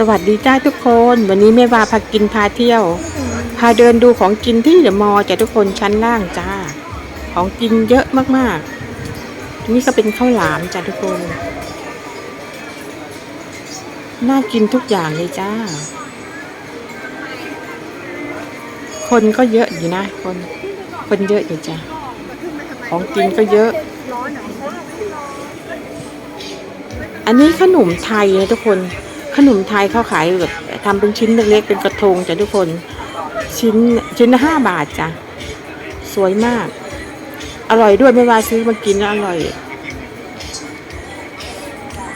สวัสดีจ้าทุกคน วันนี้แม่วาพากินพาเที่ยว พาเดินดูของกินที่เดอะมอลล์จ้ะทุกคนชั้นล่างจ้า ของกินเยอะมากๆ นี่ก็เป็นข้าวหลามจ้ะทุกคน น่ากินทุกอย่างเลยจ้า คนก็เยอะอยู่นะคน คนเยอะอยู่จ้ะของกินก็เยอะอันนี้ขนมไทยนะทุกคน ขนมไทยเขาขายแบบทำเป็นชิ้นเล็กๆเป็นกระทงจ้ะทุกคน ชิ้นชิ้นห้าบาทจ้ะสวยมาก อร่อยด้วยไม่ว่าซื้อมากินแล้วอร่อย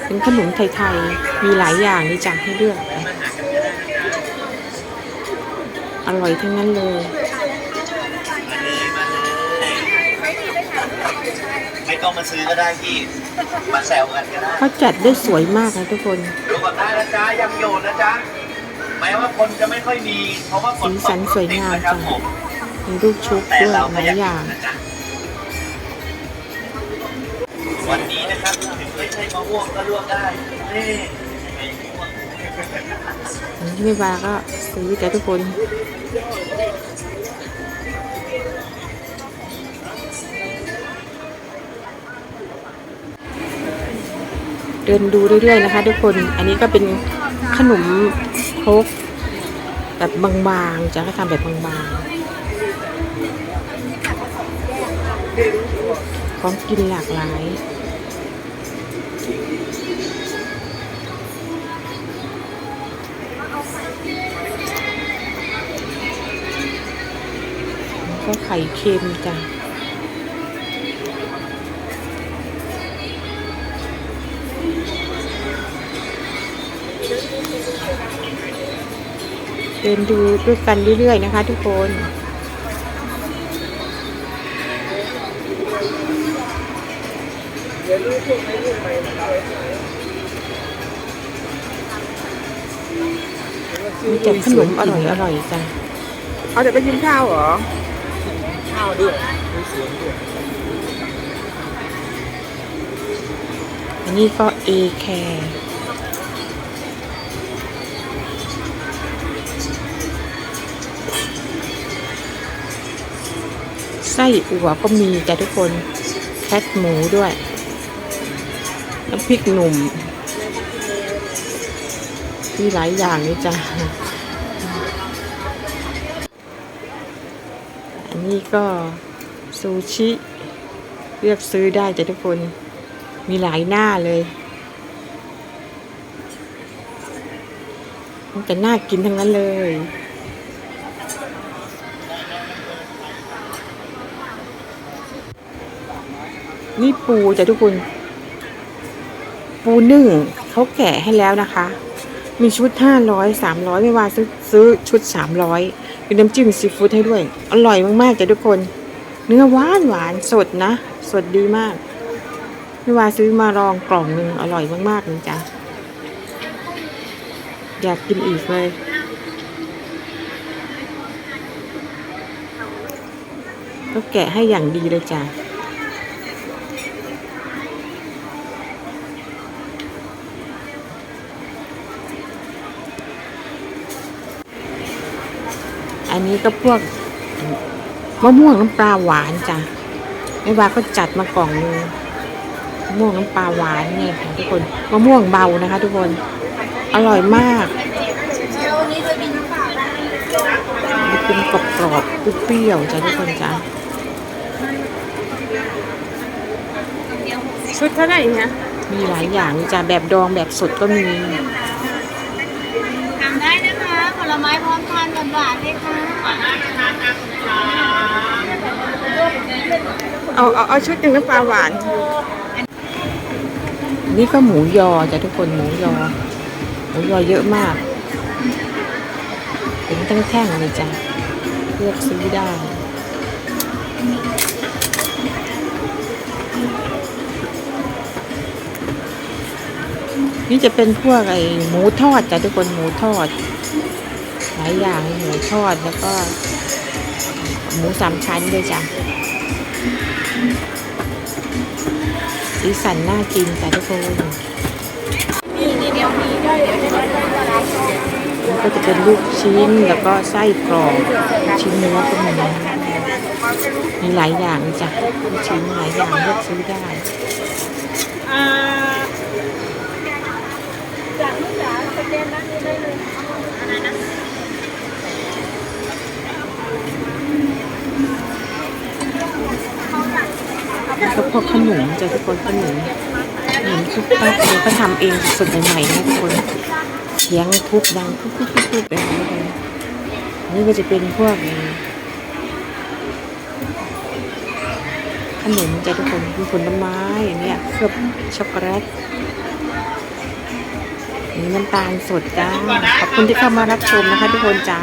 เป็นขนมไทยๆมีหลายอย่างนี่จ้ะให้เลือกอร่อยทั้งนั้นเลย ต้องมาซื้อก็ได้พี่มาแซวกันก็ได้เขาจัดได้สวยมากนะทุกคนดูก่อนได้นะจ๊ะยังอยู่นะจ๊ะแม้ว่าคนจะไม่ค่อยมี เพราะว่าฝนสีตสักนสวยงามนะครับจังผมมีลูกชุบแต่ด้วยเราหก็ลายยังออยู่ย่างนะจ๊ะวันนี้นะครับถึงไม่ใช่มะม่วงก็ลวกได้นี่ไม่ม่วงที่ไม่มาก็ซื้อแต่ทุกคน เดินดูเรื่อยๆนะคะ ทุกคน อันนี้ก็เป็นขนมครกแบบบางๆจะให้ทำแบบบางๆของกินหลากหลายก็ไข่เค็มจ้ะ เดินดูด้วยกันเรื่อยๆนะคะ ทุกคนมีแต่ขนมอร่อยๆจ้ะเอาเดี๋ยวไปกินข้าวเหรอ ข้าวด้วยอันนี้ก็เอแคร์ ส้อั่วก็มีจ้ะทุกคนแคทหมูด้วยน้ำพริกหนุ่มมีหลายอย่างเลยจ้ะอันนี้ก็ซูชิ เลือกซื้อได้จ้ะทุกคนมีหลายหน้าเลยมันจะน่ากินทั้งนั้นเลย นี่ปูจ้ะทุกคน ปูนึ่งเขาแกะให้แล้วนะคะ มีชุดห้าร้อยสามร้อยไม่ว่าซื้อซื้อชุดสามร้อยมีน้ำจิ้มซีฟู้ดให้ด้วย อร่อยมากๆจ้ะทุกคน เนื้อหวานหวานสดนะ สดดีมาก ไม่ว่าซื้อมาลองกล่องหนึ่งอร่อยมากๆเลยจ้ะอยากกินอีกเลยก็แกะให้อย่างดีเลยจ้ะ อันนี้ก็พวกมะม่วงน้ำปลาหวานจ้ะไม่ว่าก็จัดมากล่องหนึงมะม่วงน้ำปลาหวานเนี่ยค่ะทุกคนมะม่วงเบานะคะ ทุกคนอร่อยมากมันเป็นกรอบกรอบๆเปรี้ยวๆจ้ะทุกคนจ้ะชุดเท่าไหร่เนี่ยมีหลายอย่างจ้ะแบบดองแบบสดก็มี ทำได้นะคะ ผ ลไม้พร้อมทานบหวานเลยค่ะเอาเอาเอาชุดหนึ่งน้ำปลาหวาน นี่ก็หมูยอจ้ะทุกคนหมูยอ หมูยอเยอะมากเป็นแท่งๆเลยจ้ะเลือกซื้อได้นี่จะเป็นพวกไอหมูทอดจ้ะทุกคนหมูทอด ลายอย่างหมูทอดแล้วก็หมูสามชั้นด้วยจ้ะสีสันน่ากินจ้ะทุกคนมีทีเดียวมีด้วยเดี๋ยวจะได้เป็นลูกชิ้นแล้วก็ไส้กรอกชิ้นเนื้อก็มีนะมีหลายอย่างจ้ะลูกชิ้นหลายอย่างเลือกซื้อได้อ่าแล้ วก็พวกขนมจะทุกคนขนมเห็นทุกแป๊บเลยก็ทำเองสดใหม่ๆนะทุกคนเสียงทุบดังทุบทุบทุบแบบนี้เลยนี่ก็จะเป็นพวกขนมจะทุกคนมีผลไม้อย่างเนี้ยเคลือบช็อกโกแลตมีน้ำตาลสดจ้าขอบคุณที่เข้ามารับชมนะคะทุกคนจ้า